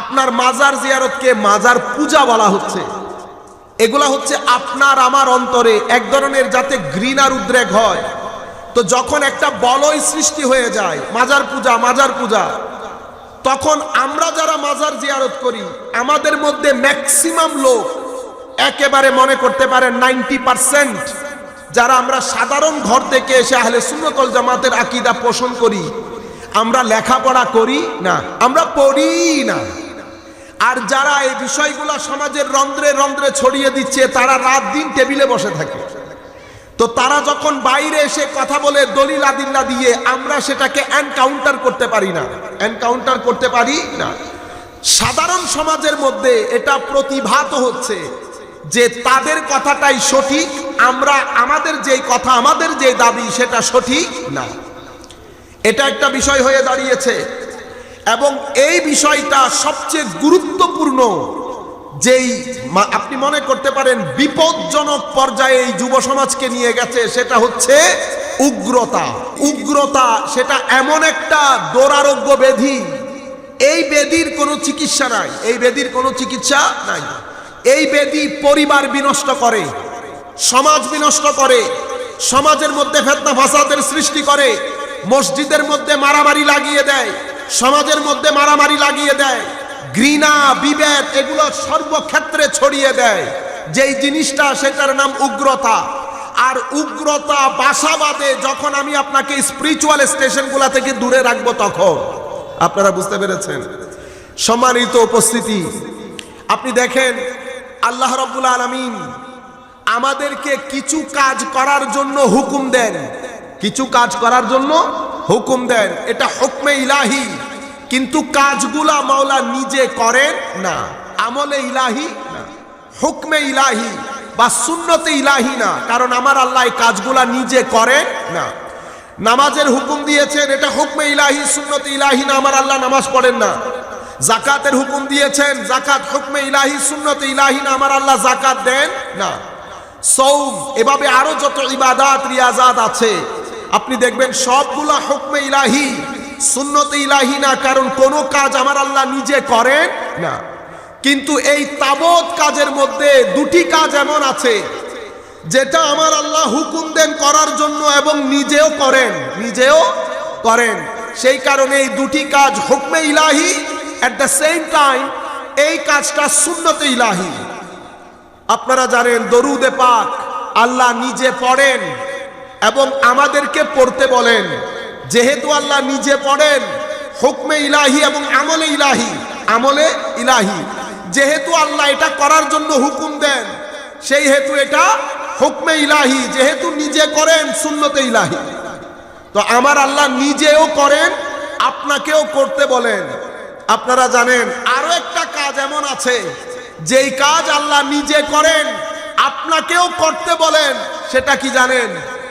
আপনার মাজার জিয়ারতকে মাজার পূজা বলা হচ্ছে। এগুলা হচ্ছে আপনার আমার অন্তরে এক ধরনের যাতে ঘৃণার উদ্রেক হয় তো যখন একটা বলয় সৃষ্টি হয়ে যায়, মাজার পূজা মাজার পূজা, তখন আমরা যারা মাজার জিয়ারত করি, আমাদের মধ্যে ম্যাক্সিমাম লোক একেবারে মনে করতে পারে নাইনটি পার্সেন্ট। যারা আমরা সাধারণ ঘর থেকে এসে আহলে সুন্নতল জামাতের আকিদা পোষণ করি, আমরা লেখাপড়া করি না, আমরা পড়ি না। আর যারা এই বিষয়গুলো সমাজের রন্ধ্রে রন্ধ্রে ছড়িয়ে দিচ্ছে, তারা রাত দিন টেবিলে বসে থাকে। তো তারা যখন বাইরে এসে কথা বলে দলিল আদিল্লা দিয়ে, আমরা সেটাকে এনকাউন্টার করতে পারি না। এনকাউন্টার করতে পারি না। সাধারণ সমাজের মধ্যে এটা প্রতিভাত হচ্ছে যে তাদের কথাটাই সঠিক, আমরা আমাদের যে কথা, আমাদের যে দাবি, সেটা সঠিক না। এটা একটা বিষয় হয়ে দাঁড়িয়েছে। এবং এই বিষয়টা সবচেয়ে গুরুত্বপূর্ণ, যেই আপনি মনে করতে পারেন বিপজ্জনক পর্যায়ে এই যুব সমাজকে নিয়ে গেছে, সেটা হচ্ছে উগ্রতা। উগ্রতা সেটা এমন একটা দোরারোগ্য ব্যাধি। এই ব্যাধির কোনো চিকিৎসা নাই, এই ব্যাধির কোনো চিকিৎসা নাই। এই ব্যাধি পরিবার বিনষ্ট করে, সমাজ বিনষ্ট করে, সমাজের মধ্যে ফেতনা ফাসাদের সৃষ্টি করে, মসজিদের মধ্যে মারামারি লাগিয়ে দেয় সমাজের মধ্যে মারামারি লাগিয়ে দেয়, ঘৃণা, বিভেদ, এগুলো সর্বক্ষেত্রে ছড়িয়ে দেয়। যেই জিনিসটা, সেটার নাম উগ্রতা। আর উগ্রতা বাসাবাদে যখন আমি আপনাকে স্পিরিচুয়াল স্টেশনগুলা থেকে দূরে রাখব তখন। আপনারা বুঝতে পেরেছেন? সম্মানিত উপস্থিতি, আপনি দেখেন, আল্লাহ রব্বুল আলমিন আমাদেরকে কিছু কাজ করার জন্য হুকুম দেন। কিছু কাজ করার জন্য হুকুম দেন, এটা হুকমে ইলাহি। কিন্তু কাজগুলা মাওলা নিজে করেন না, আমলে ইলাহি না। হুকমে ইলাহি বা সুন্নতে ইলাহি না, কারণ আমার আল্লাহ কাজগুলা নিজে করেন না। নামাজের হুকুম দিয়েছেন, এটা হুকমে ইলাহি, সুন্নতে ইলাহি না, আমার আল্লাহ নামাজ পড়েন না। জাকাতের হুকুম দিয়েছেন, জাকাত হুকমে ইলাহি, সুন্নতে ইলাহি না, আমার আল্লাহ জাকাত দেন না। সৌম, এভাবে আরও যত ইবাদাত, রিয়াজাত আছে আপনি দেখবেন সবগুলা হুকমে ইলাহি, সুন্নতে ইলাহি না, কারণ কোনো কাজ আমার আল্লাহ নিজে করেন না। কিন্তু এই তাবৎ কাজের মধ্যে দুটি কাজ এমন আছে, যেটা আমার আল্লাহ হুকুম দেন করার জন্য এবং নিজেও করেন নিজেও করেন। সেই কারণে এই দুটি কাজ হুকমে ইলাহি অ্যাট দ্য সেম টাইম এই কাজটা সুন্নতে ইলাহি। আপনারা জানেন দরুদে পাক, আল্লাহ নিজে পড়েন। এবং আমাদেরকে পড়তে বলেন। যেহেতু আল্লাহ নিজে পড়েন, হুকমে ইলাহি এবং আমলে ইলাহি আমলে ইলাহি। যেহেতু আল্লাহ এটা করার জন্য হুকুম দেন, সেই হেতু এটা হুকমে ইলাহি। যেহেতু নিজে করেন শূন্যতে ইলাহি। তো আমার আল্লাহ নিজেও করেন, আপনাকেও করতে বলেন। আপনারা জানেন, আরও একটা কাজ এমন আছে, যেই কাজ আল্লাহ নিজে করেন, আপনাকেও করতে বলেন, সেটা কি জানেন?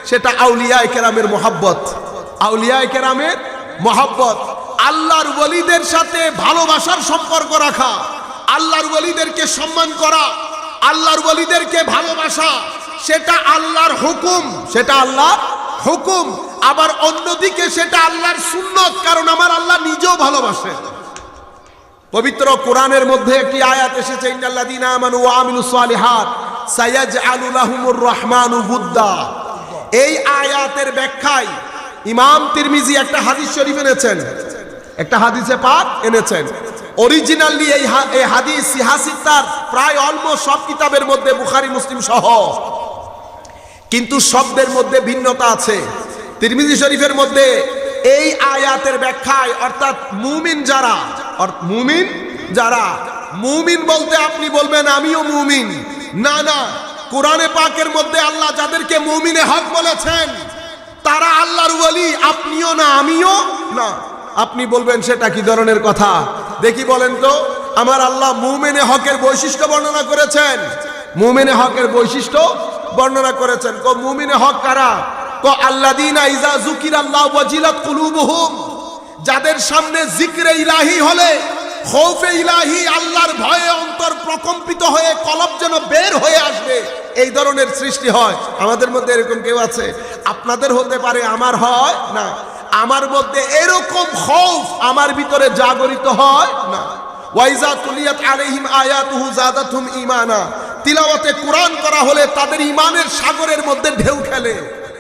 সেটা আউলিয়ায় কেরামের মোহাব্বত। আউলিয়ায় কেরামের মোহাব্বত। আল্লাহর ওলিদের সাথে ভালোবাসার সম্পর্ক রাখা। আল্লাহর ওলিদেরকে সম্মান করা। আল্লাহর ওলিদেরকে ভালোবাসা। সেটা আল্লাহর হুকুম। সেটা আল্লাহর হুকুম। আবার অন্যদিকে সেটা আল্লাহর সুন্নত, কারণ আমার আল্লাহ নিজেও ভালোবাসে। পবিত্র কোরআনের মধ্যে একটি আয়াত এসেছে, ইন্নাল্লাযীনা আমানু ওয়া আমিলুস সালিহাত সায়াজআলু লাহুমুর রহমানু বুদ্দা। এই আয়াতের ব্যাখ্যায় ইমাম তিরমিজি একটা হাদিস শরীফ এনেছেন। একটা হাদিসে পাক এনেছেন। অরিজিনালি এই এই হাদিস সিহাসিতার প্রায় অলমোস্ট সব কিতাবের মধ্যে বুখারি, মুসলিম সহ। কিন্তু শব্দের মধ্যে ভিন্নতা আছে। তিরমিজি শরীফের মধ্যে এই আয়াতের ব্যাখ্যায় অর্থাৎ মুমিন যারা মুমিন যারা, মুমিন বলতে আপনি বলবেন আমিও মুমিন। না না কোরআনে পাকের মধ্যে আল্লাহ যাদেরকে মুমিনে হক বলেছেন, তারা আল্লাহর ওলি, আপনিও না, আমিও না। আপনি বলবেন, সেটা কি ধরনের কথা? দেখি বলেন তো, আমার আল্লাহ মুমিনে হকের বৈশিষ্ট্য বর্ণনা করেছেন। মুমিনে হকের বৈশিষ্ট্য বর্ণনা করেছেন। কো, মুমিনে হক কারা? কো আল্লাদিনা ইজা জুকির আল্লাহ যাদের সামনে জিকরে ইলাহি হলে খৌফে ইলাহি আল্লাহর ভয়ে অন্তর প্রকম্পিত হয়ে কলব যেন বের হয়ে আসবে, এই ধরনের সৃষ্টি হয়। আমাদের মধ্যে এরকম কেউ আছে? আপনাদের হতে পারে আমার হয়? না। আমার মধ্যে এরকম খৌফ আমার ভিতরে জাগরিত হয়? না। ওয়াইজা তুলিয়াত আলাইহিম আয়াতুহু জাদাতহুম ঈমানা। তিলাওয়াতে কোরআন করা হলে তাদের ঈমানের সাগরের মধ্যে ঢেউ খেলে।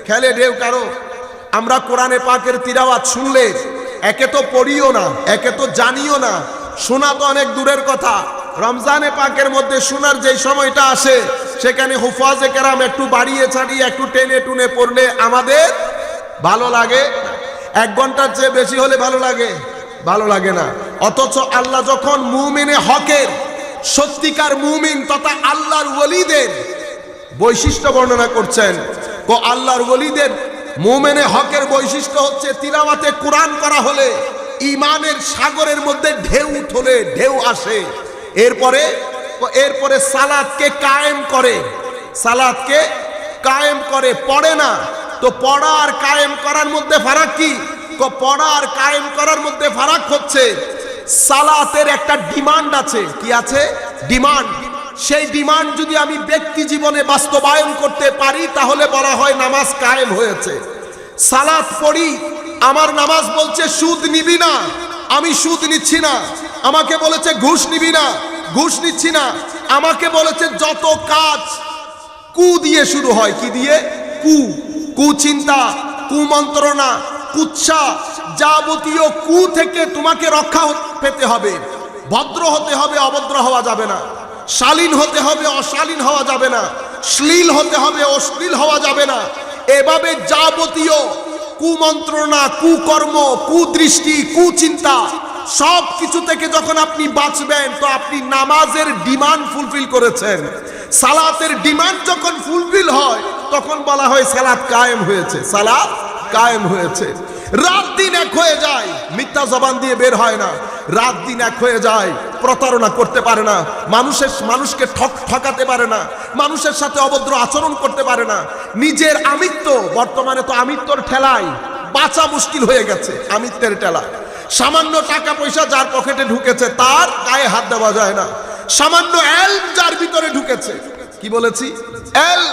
খেলে ঢেউ কারও? আমরা কোরআনে পাকের তিলাওয়াত শুনলে একে তো পড়িও না, একে তো জানিও না। শোনা তো অনেক দূরের কথা। রমজানে পাকের মধ্যে শোনার যেই সময়টা আসে, সেখানে হুফাজে কেরাম একটু বাড়িয়ে ছাড়িয়ে, একটু টেনে টুনে পড়লে আমাদের ভালো লাগে এক ঘণ্টার চেয়ে বেশি হলে ভালো লাগে? ভালো লাগে না। অথচ আল্লাহ যখন মুমিনে হকের, সত্যিকার মুমিন তথা আল্লাহর ওলিদের বৈশিষ্ট্য বর্ণনা করছেন, তো আল্লাহর ওলিদের মুমেনে হকের বৈশিষ্ট্য হচ্ছে তিলাওয়াতে কোরআন করা হলে ইমানের সাগরের মধ্যে ঢেউ তোলে ঢেউ আসে। এরপরে এরপরে সালাদকে কায়েম করে। সালাদকে কায়েম করে, পড়ে না। তো পড়া আর কায়েম করার মধ্যে ফারাক কি? পড়া আর কায়েম করার মধ্যে ফারাক হচ্ছে, সালাতের একটা ডিমান্ড আছে। কি আছে? ডিমান্ড। সেই ডিমান্ড যদি আমি ব্যক্তি জীবনে বাস্তবায়ন করতে পারি, তাহলে বলা হয় নামাজ কায়েম হয়েছে। সালাত পড়ি আমার নামাজ বলছে, সুদ নিবি না। আমি সুদ নিচ্ছি না। আমাকে বলেছে, ঘুষ নিবি না। ঘুষ নিচ্ছি না। আমাকে বলেছে, যত কাজ কু দিয়ে শুরু হয়। কি দিয়ে? কু। কুচিন্তা কুমন্ত্রণা কুচ্ছা যাবতীয় কু থেকে তোমাকে রক্ষা পেতে হবে। ভদ্র হতে হবে, অভদ্র হওয়া যাবে না। শালীন হতে হবে, অশালীন হওয়া যাবে না। শ্লীল হতে হবে, অশ্লীল হওয়া যাবে না। এভাবে যাবতীয় কুমন্ত্রণা, কুকর্ম, কুদৃষ্টি, কুচিন্তা সব কিছু থেকে যখন আপনি বাঁচবেন, তো আপনি নামাজের ডিমান্ড ফুলফিল করেছেন। সালাতের ডিমান্ড যখন ফুলফিল হয়, তখন বলা হয় সালাদ কায়েম হয়েছে। সালাদ কায়েম হয়েছে। রাত দিন এক হয়ে যায়, মিথ্যা জবান দিয়ে বের হয় না। রাত দিন এক হয়ে যায়, প্রতারণা করতে পারে না। মানুষের, মানুষকে ঠক ঠকাতে পারে না। মানুষের সাথে অভদ্র আচরণ করতে পারে না। নিজের আমিত্ব, বর্তমানে তো আমিত্বর ঠেলায়। বাঁচা মুশকিল হয়ে গেছে, আমিত্বের ঠেলায়। সামান্য টাকা পয়সা যার পকেটে ঢুকেছে, তার গায়ে হাত দেওয়া যায় না। সামান্য এল যার ভিতরে ঢুকেছে। কি বলেছি? এল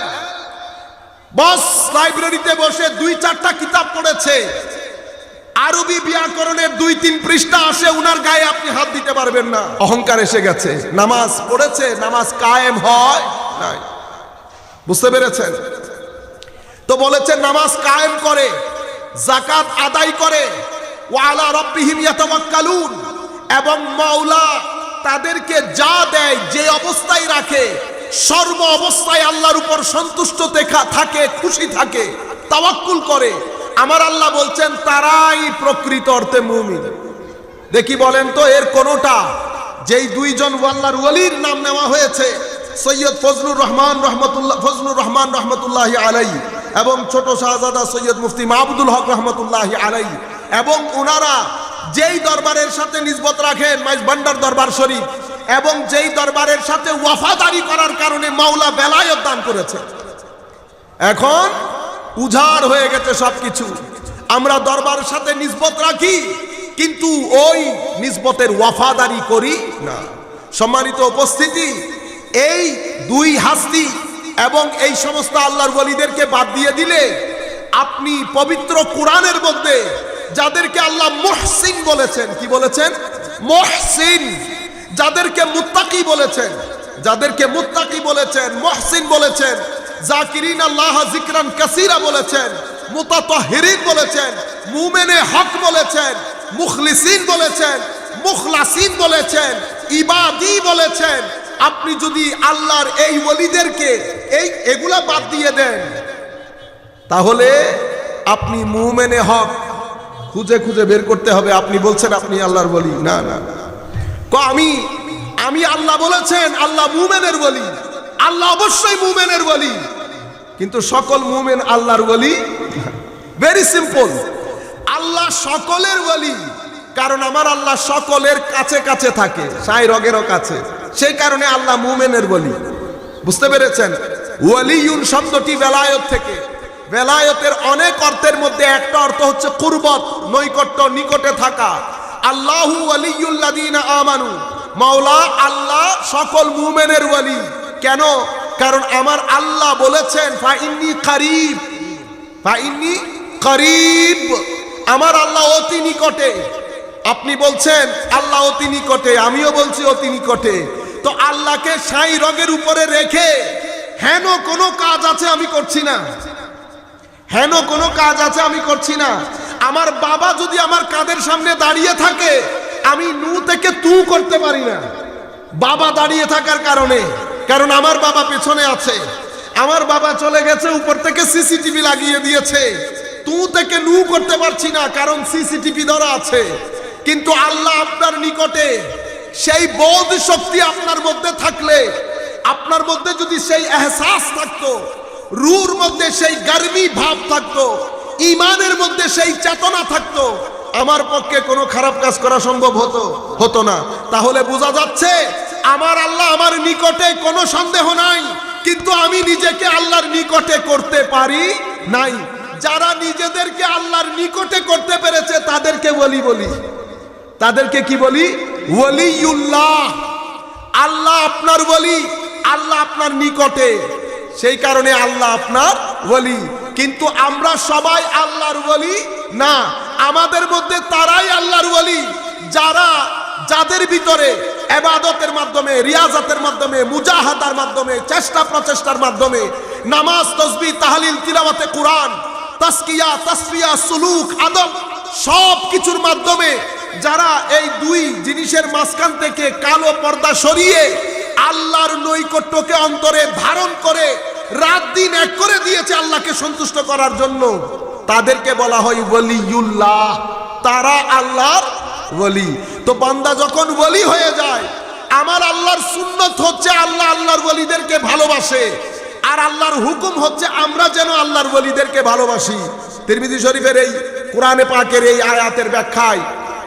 বস, লাইব্রেরিতে বসে দুই চারটা কিতাব পড়েছে। আরবি ব্যাকরণের দুই, তিন পৃষ্ঠা আসে, উনার গায়ে আপনি হাত দিতে পারবেন না। অহংকার এসে গেছে। নামাজ পড়েছে, নামাজ কায়েম হয় নাই। বুঝতে পেরেছেন? তো বলেছেন, নামাজ কায়েম করে জাকাত আদায় করে ওয়ালা রব্বিহিম ইয়াতাওয়াক্কালুন। এবং মাওলা তাদেরকে যা দেয়, যে অবস্থায় রাখে, সর্ব অবস্থায় আল্লাহর উপর সন্তুষ্ট থাকে, খুশি থাকে, তাওয়াক্কুল করে। আমার আল্লাহ বলছেন, তারাই প্রকৃত অর্থে মুমিন। দেখি বলেন তো, এর কোনোটা? যেই দুইজন আল্লাহর ওয়ালির নাম নেওয়া হয়েছে, সৈয়দ ফজলুর রহমান রহমতুল্লাহ ফজলুর রহমান রহমতুল্লাহ আলাই এবং ছোট শাহজাদা সৈয়দ মুফতি মাহবুদুল হক রহমতুল্লাহ আলাই এবং ওনারা যেই দরবারের সাথে নিজবত রাখেন, মাইজ ভান্ডার দরবার শরীফ, এবং যেই দরবারের সাথে ওয়াফাদারি করার কারণে মাওলা বেলায়ত দান করেছে। এখন উজাড় হয়ে গেছে সবকিছু। আমরা দরবারের সাথে নিসবত রাখি, কিন্তু ওই নিসবতের ওয়াফাদারি করি না। সম্মানিত উপস্থিতি, এই দুই হাস্তি এবং এই সমস্ত আল্লাহর বলিদেরকে বাদ দিয়ে দিলে আপনি পবিত্র কোরআনের মধ্যে যাদেরকে আল্লাহ মহসিন বলেছেন, কি বলেছেন? মহসিন। যাদেরকে মুত্তাকি বলেছেন, যাদেরকে মুত্তাকি বলেছেন, মহসিন বলেছেন জাকিরিন আল্লাহ জিকরান কাসিরা বলেছেন, মুতাতাহিরিন বলেছেন, মুমেনে হক বলেছেন, মুখলিসিন বলেছেন, মুখলাসিন বলেছেন, ইবাদি বলেছেন। আপনি যদি আল্লাহর এই ওলিদেরকে এই এগুলা বাদ দিয়ে দেন, তাহলে আপনি মুমেনে হক খুঁজে খুঁজে বের করতে হবে। আপনি বলছেন আপনি আল্লাহর বলি না না। ক, আমি আমি আল্লাহ বলেছেন, আল্লাহ মুমেনের বলি আল্লাহ অবশ্যই মুমেনের বলি কিন্তু সকল মুমেন আল্লাহর বলি ভেরি সিম্পল আল্লাহ সকলের বলি কারণ আমার আল্লাহ সকলের কাছে কাছে থাকে, সাই রগেরও কাছে। সেই কারণে আল্লাহ মুমেনের বলি বুঝতে পেরেছেন? ওয়ালিউন শব্দটি বেলায়ত থেকে। বেলায়তের অনেক অর্থের মধ্যে একটা অর্থ হচ্ছে কুরবত, নৈকট্য, নিকটে থাকা। আল্লাহু আমানু। মাওলা আল্লাহ সকল মুমিনের ওয়ালি কেন? কারণ আমার আল্লাহ বলেছেন ফা ইন্নী কারীব ফা ইন্নী করিব। আমার আল্লাহ অতি নিকটে। আপনি বলছেন, আল্লাহ অতি নিকটে। আমিও বলছি, অতি নিকটে। তো আল্লাহকে সাই রঙের উপরে রেখে হেন কোনো কাজ আছে আমি করছি না। হেন কোনো কাজ আছে আমি করছি না। আমার বাবা যদি আমার কাঁধের সামনে দাঁড়িয়ে থাকে, আমি নু থেকে তু করতে পারি না। বাবা দাঁড়িয়ে থাকার কারণে। কারণ আমার বাবা পেছনে আছে। আমার বাবা চলে গেছে, উপর থেকে সিসিটিভি লাগিয়ে দিয়েছে। তু থেকে নু করতে পারছি না, কারণ সিসিটিভি ধরা আছে। কিন্তু আল্লাহ আপনার নিকটে সেই বোধ শক্তি আপনার মধ্যে থাকলে, আপনার মধ্যে যদি সেই এহসাস থাকতো, রুর মধ্যে সেই গার্মি ভাব থাকতো ইমানের মধ্যে সেই চেতনা থাকতো, আমার পক্ষে কোনো খারাপ কাজ করা সম্ভব হতো হতো না। তাহলে বোঝা যাচ্ছে আমার আল্লাহ আমার নিকটে কোনো সন্দেহ নাই, কিন্তু আমি নিজেকে আল্লাহর নিকটে করতে পারি নাই। যারা নিজেদেরকে আল্লাহর নিকটে করতে পেরেছে, তাদেরকে বলি বলি। তাদেরকে কি বলি? ওলিউল্লাহ আল্লাহ আপনার বলি আল্লাহ আপনার নিকটে। সেই কারণে আল্লাহ আপনার বলি কিন্তু আমরা সবাই আল্লাহর বলি না। আমাদের মধ্যে তারাই আল্লাহর বলি যারা, যাদের ভিতরে এবাদতের মাধ্যমে, রিয়াজাতের মাধ্যমে, মুজাহাদার মাধ্যমে, চেষ্টা প্রচেষ্টার মাধ্যমে, নামাজ, তসবি, তাহলিল, তিলাওয়াতে কোরআন, তাসকিয়া, তাসফিয়া, সুলুক, আদব সব কিছুর মাধ্যমে যারা এই দুই জিনিসের মাঝখান থেকে কালো পর্দা সরিয়ে আল্লাহর নৈকট্যকে অন্তরে ধারণ করে রাত দিন এক করে দিয়েছে আল্লাহকে সন্তুষ্ট করার জন্য, তাদেরকে বলা হয় ওলিউল্লাহ। তারা আল্লাহর ওলি তো বান্দা যখন ওলি হয়ে যায়, আমার আল্লাহর সুন্নত হচ্ছে আল্লাহ আল্লাহর ওলিদেরকে ভালোবাসে, আর আল্লাহর হুকুম হচ্ছে আমরা যেন আল্লাহর ওলিদেরকে ভালোবাসি। তিরমিজি শরীফের এই কোরআনে পাকের এই আয়াতের ব্যাখ্যায়